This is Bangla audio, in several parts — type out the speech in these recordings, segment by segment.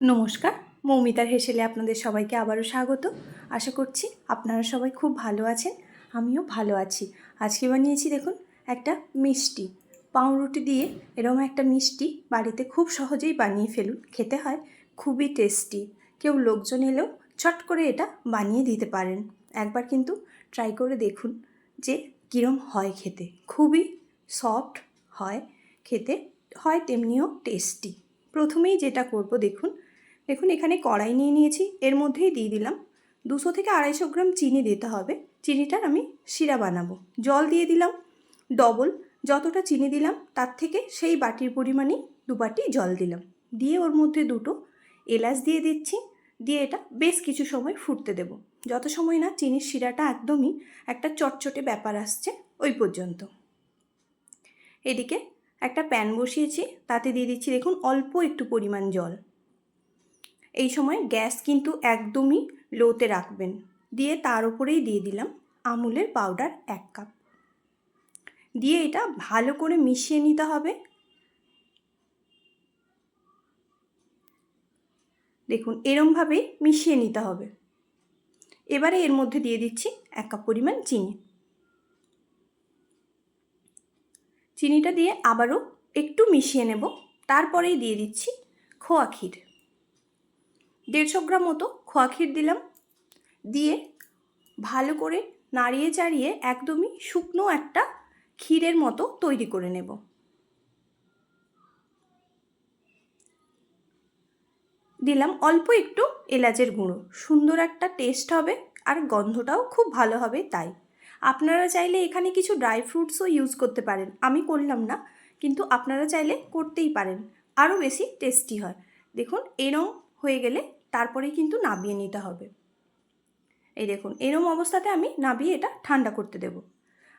নমস্কার, মৌমিতার হেসেলে আপনাদের সবাইকে আবারও স্বাগত। আশা করছি আপনারা সবাই খুব ভালো আছেন, আমিও ভালো আছি। আজকে বানিয়েছি দেখুন একটা মিষ্টি। পাউরুটি দিয়ে এরকম একটা মিষ্টি বাড়িতে খুব সহজেই বানিয়ে ফেলুন, খেতে হয়, খুবই টেস্টি। কেউ লোকজন এলেও চট করে এটা বানিয়ে দিতে পারেন। একবার কিন্তু ট্রাই করে দেখুন যে কীরম হয় খেতে। খুবই সফট হয়, খেতে হয় তেমনিও টেস্টি। প্রথমেই যেটা করব দেখুন দেখুন, এখানে কড়াই নিয়ে নিয়েছি। এর মধ্যেই দিয়ে দিলাম। দুশো থেকে আড়াইশো গ্রাম চিনি দিতে হবে। চিনিটার আমি শিরা বানাবো। জল দিয়ে দিলাম। ডবল যতটা চিনি দিলাম, তার থেকে সেই বাটির পরিমাণেই দু বাটি জল দিলাম। দিয়ে ওর মধ্যে দুটো এলাচ দিয়ে দিচ্ছি। দিয়ে এটা বেশ কিছু সময় ফুটতে দেব। যত সময় না চিনির শিরাটা একদমই একটা চটচটে ব্যাপার আসছে, ওই পর্যন্ত। এদিকে একটা প্যান বসিয়েছি, তাতে দিয়ে দিচ্ছি দেখুন, অল্প একটু পরিমাণ জল। এই সময় গ্যাস কিন্তু একদমই লোতে রাখবেন। দিয়ে তার উপরেই দিয়ে দিলাম আমুলের পাউডার এক কাপ। দিয়ে এটা ভালো করে মিশিয়ে নিতে হবে। দেখুন, এরমভাবেই মিশিয়ে নিতে হবে। এবারে এর মধ্যে দিয়ে দিচ্ছি এক কাপ পরিমাণ চিনি। চিনিটা দিয়ে আবারও একটু মিশিয়ে নেব। তারপরেই দিয়ে দিচ্ছি খোয়া ক্ষীর। দেড়শো গ্রাম মতো খোয়া ক্ষীর দিলাম। দিয়ে ভালো করে নাড়িয়ে চাড়িয়ে একদমই শুকনো একটা ক্ষীরের মতো তৈরি করে নেব। দিলাম অল্প একটু এলাচের গুঁড়ো। সুন্দর একটা টেস্ট হবে আর গন্ধটাও খুব ভালো হবে তাই। আপনারা চাইলে এখানে কিছু ড্রাই ফ্রুটসও ইউজ করতে পারেন। আমি করলাম না, কিন্তু আপনারা চাইলে করতেই পারেন। আরও বেশি টেস্টি হয়। দেখুন, এরম হয়ে গেলে তারপরেই কিন্তু নাবিয়ে নিতে হবে। এই দেখুন, এরম অবস্থাতে আমি নাবিয়ে এটা ঠান্ডা করতে দেব।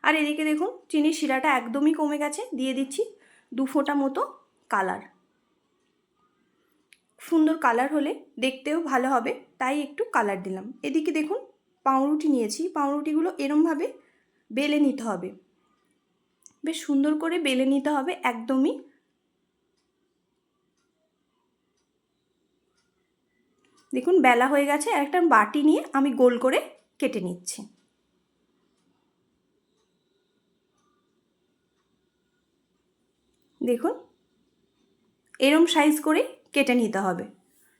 আর এদিকে দেখুন, চিনির শিরাটা একদমই কমে গেছে, দিয়ে দিচ্ছি দু ফোঁটা মতো কালার। সুন্দর কালার হলে দেখতেও ভালো হবে, তাই একটু কালার দিলাম। এদিকে দেখুন, পাউরুটি নিয়েছি, পাউরুটিগুলো এরমভাবে বেলে নিতে হবে। বেশ সুন্দর করে বেলে নিতে হবে, একদমই দেখুন, বেলা হয়ে গেছে, আর একটা বাটি নিয়ে আমি গোল করে কেটে নিচ্ছি। দেখুন, এরম সাইজ করে কেটে নিতে হবে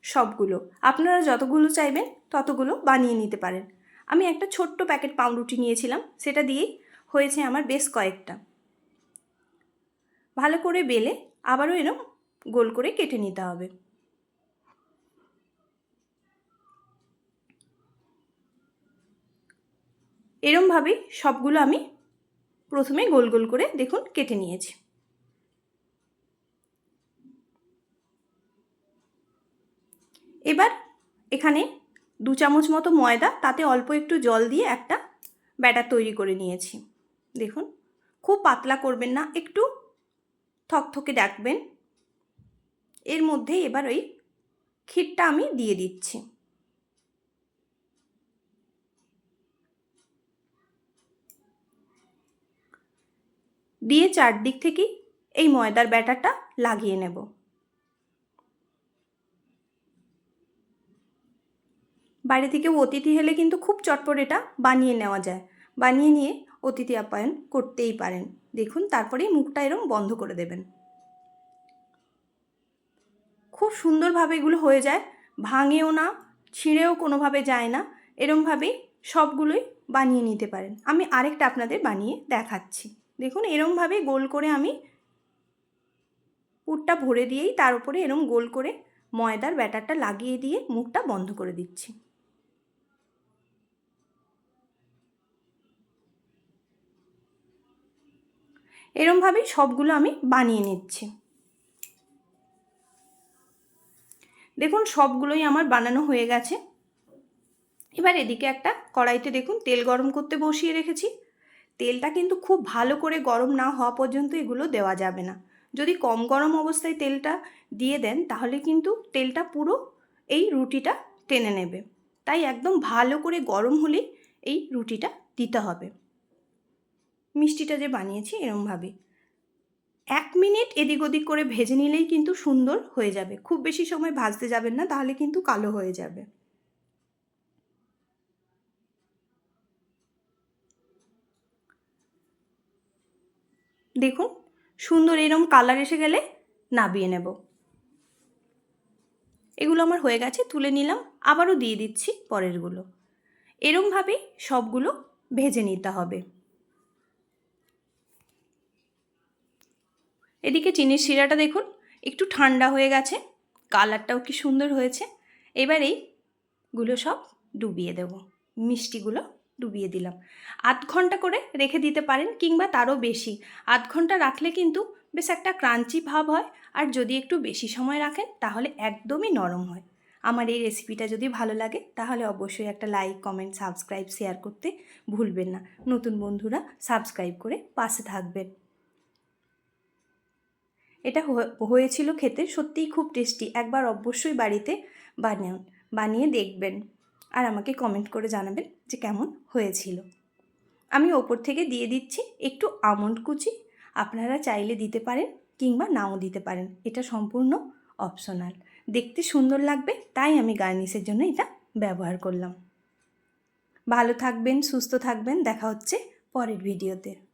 সবগুলো। আপনারা যতগুলো চাইবেন, ততগুলো বানিয়ে নিতে পারেন। আমি একটা ছোট্ট প্যাকেট পাউরুটি নিয়েছিলাম, সেটা দিয়েই হয়েছে আমার বেশ কয়েকটা। ভালো করে বেলে আবারও এরম গোল করে কেটে নিতে হবে। এরমভাবেই সবগুলো আমি প্রথমে গোল গোল করে দেখুন কেটে নিয়েছি। এবার এখানে দু চামচ মতো ময়দা, তাতে অল্প একটু জল দিয়ে একটা ব্যাটার তৈরি করে নিয়েছি। দেখুন, খুব পাতলা করবেন না, একটু থকথকে ডাকবেন। এর মধ্যে এবার ওই ক্ষীরটা আমি দিয়ে দিচ্ছি। দিয়ে চারদিক থেকেই এই ময়দার ব্যাটারটা লাগিয়ে নেব। বাইরে থেকে অতিথি হলে কিন্তু খুব চটপট এটা বানিয়ে নেওয়া যায়। বানিয়ে নিয়ে অতিথি আপ্যায়ন করতেই পারেন। দেখুন তারপরেই মুখটা এরম বন্ধ করে দেবেন। খুব সুন্দরভাবে এগুলো হয়ে যায়। ভাঙেও না, ছিঁড়েও কোনোভাবে যায় না। এরমভাবেই সবগুলোই বানিয়ে নিতে পারেন। আমি আরেকটা আপনাদের বানিয়ে দেখাচ্ছি। দেখুন, এরমভাবে গোল করে আমি পুরটা ভরে দিয়েই তার উপরে এরম গোল করে ময়দার ব্যাটারটা লাগিয়ে দিয়ে মুখটা বন্ধ করে দিচ্ছি। এরমভাবেই সবগুলো আমি বানিয়ে নিচ্ছি। দেখুন, সবগুলোই আমার বানানো হয়ে গেছে। এবার এদিকে একটা কড়াইতে দেখুন, তেল গরম করতে বসিয়ে রেখেছি। তেলটা কিন্তু খুব ভালো করে গরম না হওয়া পর্যন্ত এগুলো দেওয়া যাবে না। যদি কম গরম অবস্থায় তেলটা দিয়ে দেন, তাহলে কিন্তু তেলটা পুরো এই রুটিটা টেনে নেবে। তাই একদম ভালো করে গরম হলেই এই রুটিটা দিতে হবে। মিষ্টিটা যে বানিয়েছি এরমভাবে এক মিনিট এদিক ওদিক করে ভেজে নিলেই কিন্তু সুন্দর হয়ে যাবে। খুব বেশি সময় ভাজতে যাবেন না, তাহলে কিন্তু কালো হয়ে যাবে। দেখুন, সুন্দর এরম কালার এসে গেলে নাবিয়ে নেব। এগুলো আমার হয়ে গেছে, তুলে নিলাম, আবারও দিয়ে দিচ্ছি পরেরগুলো। এরমভাবেই সবগুলো ভেজে নিতে হবে। এদিকে চিনির শিরাটা দেখুন, একটু ঠান্ডা হয়ে গেছে, কালারটাও কি সুন্দর হয়েছে। এবার এইগুলো সব ডুবিয়ে দেব, মিষ্টিগুলো ডুবিয়ে দিলাম। আধ ঘণ্টা করে রেখে দিতে পারেন কিংবা তারও বেশি। আধ ঘণ্টা রাখলে কিন্তু বেশ একটা ক্রাঞ্চি ভাব হয়। আর যদি একটু বেশি সময় রাখেন, তাহলে একদমই নরম হয়। আমার এই রেসিপিটা যদি ভালো লাগে, তাহলে অবশ্যই একটা লাইক কমেন্ট সাবস্ক্রাইব শেয়ার করতে ভুলবেন না। নতুন বন্ধুরা সাবস্ক্রাইব করে পাশে থাকবেন। এটা হয়েছিল খেতে। সত্যিই খুব টেস্টি একবার অবশ্যই বাড়িতে বানান বানিয়ে দেখবেন। আর আমাকে কমেন্ট করে জানাবেন যে কেমন হয়েছিল। আমি ওপর থেকে দিয়ে দিচ্ছি একটু আমন্ড কুচি। আপনারা চাইলে দিতে পারেন কিংবা নাও দিতে পারেন। এটা সম্পূর্ণ অপশনাল দেখতে সুন্দর লাগবে, তাই আমি গার্নিশের জন্য এটা ব্যবহার করলাম। ভালো থাকবেন, সুস্থ থাকবেন। দেখা হচ্ছে পরের ভিডিওতে